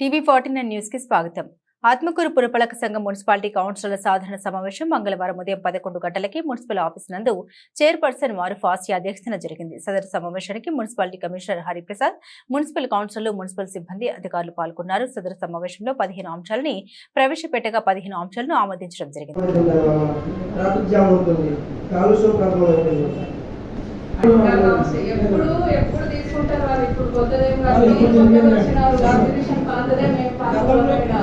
TV forty nine న్యూస్కి స్వాగతం. ఆత్మకూరు పురపాలక సంఘం మున్సిపాలిటీ కౌన్సిలర్ల సాధారణ సమావేశం మంగళవారం ఉదయం పదకొండు గంటలకి మున్సిపల్ ఆఫీస్ నందు చైర్పర్సన్ వారు ఫాసి అధ్యక్షతన జరిగింది. సదరు సమావేశానికి మున్సిపాలిటీ కమిషనర్ హరిప్రసాద్ మున్సిపల్ కౌన్సిలర్లు మున్సిపల్ సిబ్బంది అధికారులు పాల్గొన్నారు. సదరు సమావేశంలో పదిహేను అంశాలని ప్రవేశపెట్టగా పదిహేను అంశాలను ఆమోదించడం జరిగింది. ఎప్పుడు ఎప్పుడు తీసుకుంటారు వాళ్ళు. ఇప్పుడు కొత్తదేం కాదు కాంపిటీషన్ పాతదే మేము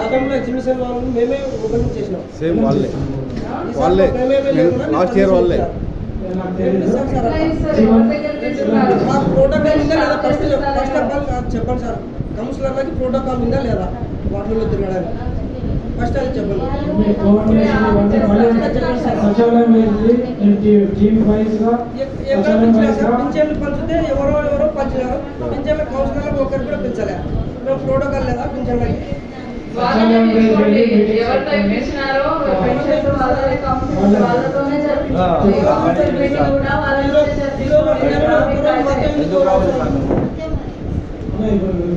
గతంలో ఎగ్జిబిషన్ వాళ్ళు. మేమే ఓపెన్ చేసినాం సేమ్ వాళ్ళే. వాళ్ళే లాస్ట్ ఇయర్ వాళ్ళే ప్రోటోకాల్ ఉందా లేదా? ఫస్ట్ ఫస్ట్ ఆఫ్ ఆల్ చెప్పండి సార్. కౌన్సిలర్లకి ప్రోటోకాల్ ఉందా లేదా? వాటిలో తిరగడానికి. ఫస్ట్ అది చెప్పండి పంచితే ఎవరో ఎవరో పంచినారు పింఛన్ల కౌన్సిలర్లకు ఒకరు కూడా పెంచలే మేము ప్రోటోకాల్ లేదా పింఛన్లకి వాళ్ళతోనే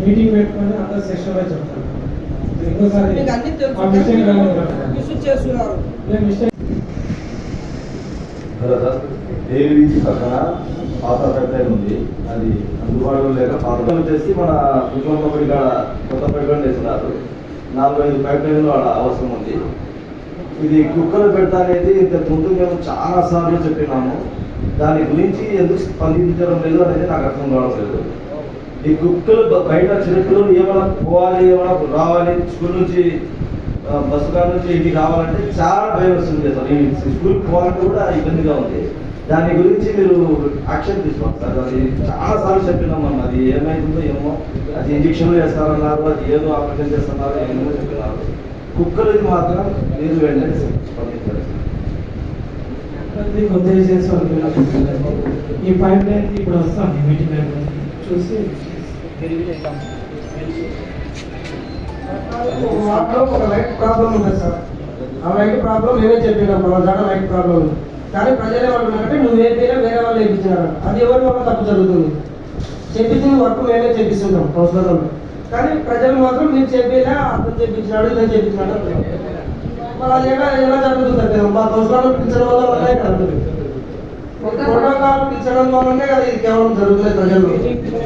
మీటింగ్ పెట్టుకొని అందరు సెక్షన్ వైజ్ చెప్తారు. మీకు అన్ని తెలుసు చేస్తున్నారు. మిస్టేక్. ఏబీసీ పక్కన పాత పైప్ ఉంది. అది అందుబాటులో లేక పాత వచ్చేసి మన ఇంకొకటి కాడ కొత్త పైప్ లైన్ వేస్తున్నారు నాలుగు ఐదు ఆడ అవసరం ఉంది. ఇది కుక్కలు పెడతా అనేది ఇంతకు ముందు మేము చాలా సార్లు చెప్పినాము. దాని గురించి ఎందుకు స్పందించడం లేదు అనేది నాకు అర్థం కావడం లేదు ఈ కుక్కలు బయట చిన్నపిల్లలు ఏమైనా పోవాలి ఏమైనా రావాలి స్కూల్ నుంచి బస్సు కాడ నుంచి ఇంటికి రావాలంటే చాలా భయం వస్తుంది అసలు ఈ స్కూల్కి పోవాలంటే కూడా ఇబ్బందిగా ఉంది. దాని గురించి మీరు యాక్షన్ తీసుకోవాలి సార్. అది చాలా సార్లు చెప్పినాం మనం. అది ఏమైందో ఏమో అది ఇంజక్షన్లు చేస్తారన్నారు అది ఏదో ఆపరేషన్ చేస్తున్నారు ఏమో చెప్పినారు. ఇది మాత్రం మీరు వెళ్ళండి స్పందించారు కొత్త ఏజెన్సీ ఈ పైప్ లైన్ ఇప్పుడు వస్తాం. మీటింగ్ చూసి చూసి వాటిలో ఒక లైట్ ప్రాబ్లం ఉంది సార్. ఆ లైట్ ప్రాబ్లం నేనే చెప్పినాం మన జాడ లైట్ ప్రాబ్లం ఉంది కానీ ప్రజలు ఏమంటున్నారంటే నువ్వు వేపైనా వేరే వాళ్ళు వేయించినారు అది ఎవరి వల్ల తప్పు జరుగుతుంది? చెప్పించిన వర్క్ మేమే చేపిస్తుంటాం కౌన్సిలర్లు కానీ ప్రజలు మాత్రం మీరు చెప్పేలా అతను చెప్పించినాడు ఇతను చెప్పించినాడు అంటున్నారు. మరి అది ఎలా ఎలా జరుగుతుంది మా కౌన్సిలర్లు పిలిచడం వల్ల వల్లే కాదు ప్రోటోకాల్ పిలిచడం వల్లనే కదా ఇది కేవలం జరుగుతుంది ప్రజల్లో.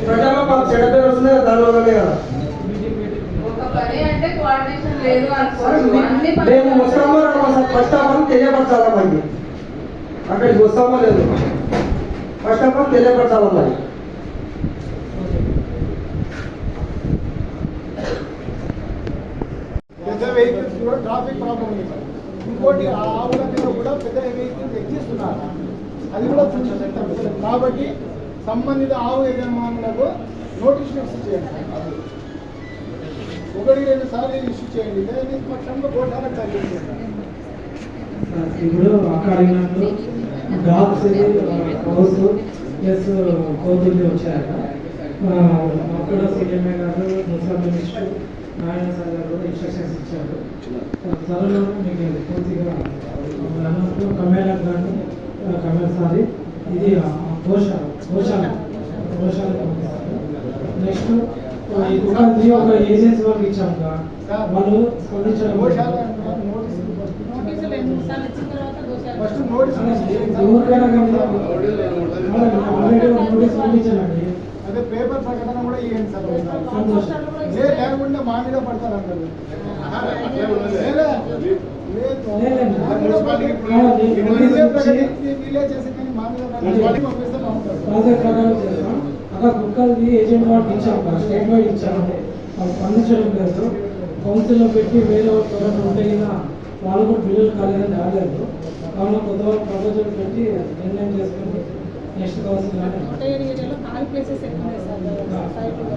ప్రజల్లో మాకు చెడ్డ పేరు వస్తుంది కదా దాని వల్లనే కదా. మేము వస్తామో రామో సార్? ఫస్ట్ ఆఫ్ ఆల్ తెలియపరచాలా మనకి అక్కడికి వస్తామో లేదు? ఫస్ట్ ఆఫ్ ఆల్ తెలియపరచాలా మరి? పెద్ద వెహికల్స్ కూడా ట్రాఫిక్ ప్రాబ్లం ఇంకోటి ఆ ఆవుల మీద కూడా పెద్ద వెహికల్స్ ఎక్కిస్తున్నారు అది కూడా చూసి కాబట్టి సంబంధిత ఆవు యజమానులకు నోటీసులు ఇష్యూ చేయండి ఒకటి రెండు సార్లు ఇష్యూ చేయండి లేని పక్షంలో కోటాలకు తగ్గించండి ఇప్పుడు డాగ్స్ ప్లస్ కోతులు వచ్చాయట అక్కడ సీఎంఏ గారు మున్సిపల్ మినిస్టర్ నారాయణ సార్ గారు ఇన్స్ట్రక్షన్స్ ఇచ్చారు త్వరలో మీకు పూర్తిగా అన్నప్పుడు కమేళకు కానీ కమేళ సారి ఇది ఘోషాలు పంపిస్తారు నెక్స్ట్ ఈ కుక్కల్ని ఒక ఏజెన్సీ వాళ్ళకి ఇచ్చాం కదా, వాళ్ళు నోటీసులు ఫస్ట్ నోటీసులు issue చేయండి సార్. ఎవరికైనా కానీ ఆల్రెడీ నోటీస్ పంపించానండి అదే పేపర్ ప్రకటన కూడా ఇవ్వండి సార్ సంతోషం. లే లేకుండా మా మీద పడతారు అందరు లేలే. అక్కడ కుక్కలది ఏజెంట్ వాడికి ఇచ్చాము కదా, స్టేట్ వైడ్ ఇచ్చాము వాళ్ళు స్పందించడం లేదు కౌన్సిల్లో పెట్టి వేరే వాళ్ళు ఉంటే వాళ్ళు కూడా బిల్లులు కాలేదని రాలేదు కావున కొత్త వాళ్ళు ప్రపోజల్ పెట్టి నిర్ణయం చేసుకుని కోటగిరి ఏరియాలో ఖాళీ ప్లేసెస్ ఎక్కువ ఉన్నాయి సార్ సొసైటీలో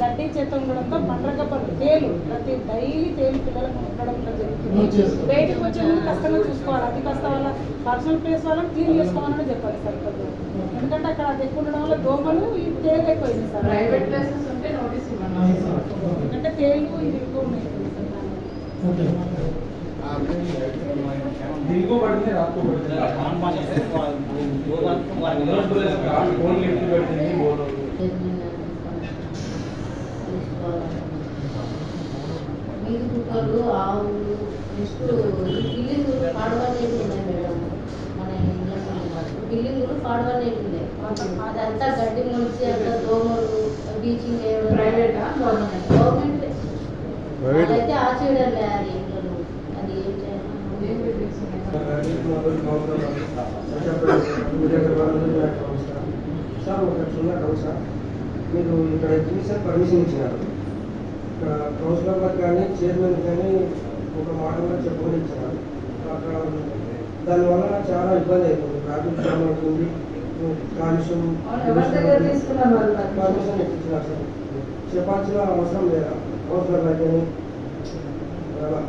గడ్డి చెత్త ఉండడంతో పండ్రక పనులు తేలు. ప్రతి డైలీ తేలు పిల్లలకు ఉండడం జరుగుతుంది. బయటకు వచ్చే ముందు కష్టంగా చూసుకోవాలి. అది కాస్త వాళ్ళ పర్సనల్ ప్లేస్ వాళ్ళని క్లీన్ చేసుకోవాలని చెప్పాలి సార్ కొద్దిగా. ఎందుకంటే అక్కడ అది ఎక్కువ ఉండడం వల్ల దోమలు ఈ తేలు ఎక్కువైంది సార్. ప్రైవేట్ ప్లేసెస్ ఉంటే నోటీస్ ఇవ్వండి. ఎందుకంటే తేలు ఇది ఎక్కువ ఉన్నాయి. Sir okay. दिल को बढ़ते रात को बढ़ते खान पान ऐसे दो बार फोन लिफ्ट बैठते नहीं बोल रहे వీధి కుక్కలు ఆవులు నెక్స్ట్ బిల్డింగ్ పాడవనేవి ఉన్నాయి మేడం మన ఇండియా బిల్డింగ్ పాడవనేవి ఉన్నాయి అదంతా గడ్డి మొలిచి అంతా దోమలు బీచింగ్ Private ఆ? గవర్నమెంట్ అయితే ఆచేయడం లేదు అది ఇళ్ళను. అది ఏం చేయాలి సార్ ఒక చిన్న డౌట్ సార్ మీరు? ఇక్కడ ఎగ్జిబిషన్ పర్మిషన్ ఇచ్చినారు ఇక్కడ కానీ చైర్మన్ కానీ ఒక మాట కూడా చెప్పుకొని ఇచ్చినారు అక్కడ దానివల్ల చాలా ఇబ్బంది అవుతుంది ట్రాఫిక్ జామ్ అవుతుంది కాలుష్యం? పర్మిషన్ ఇచ్చినారు సార్ చెప్పాల్సిన అవసరం లేదా? కౌన్సిలర్ గారు కానీ అలా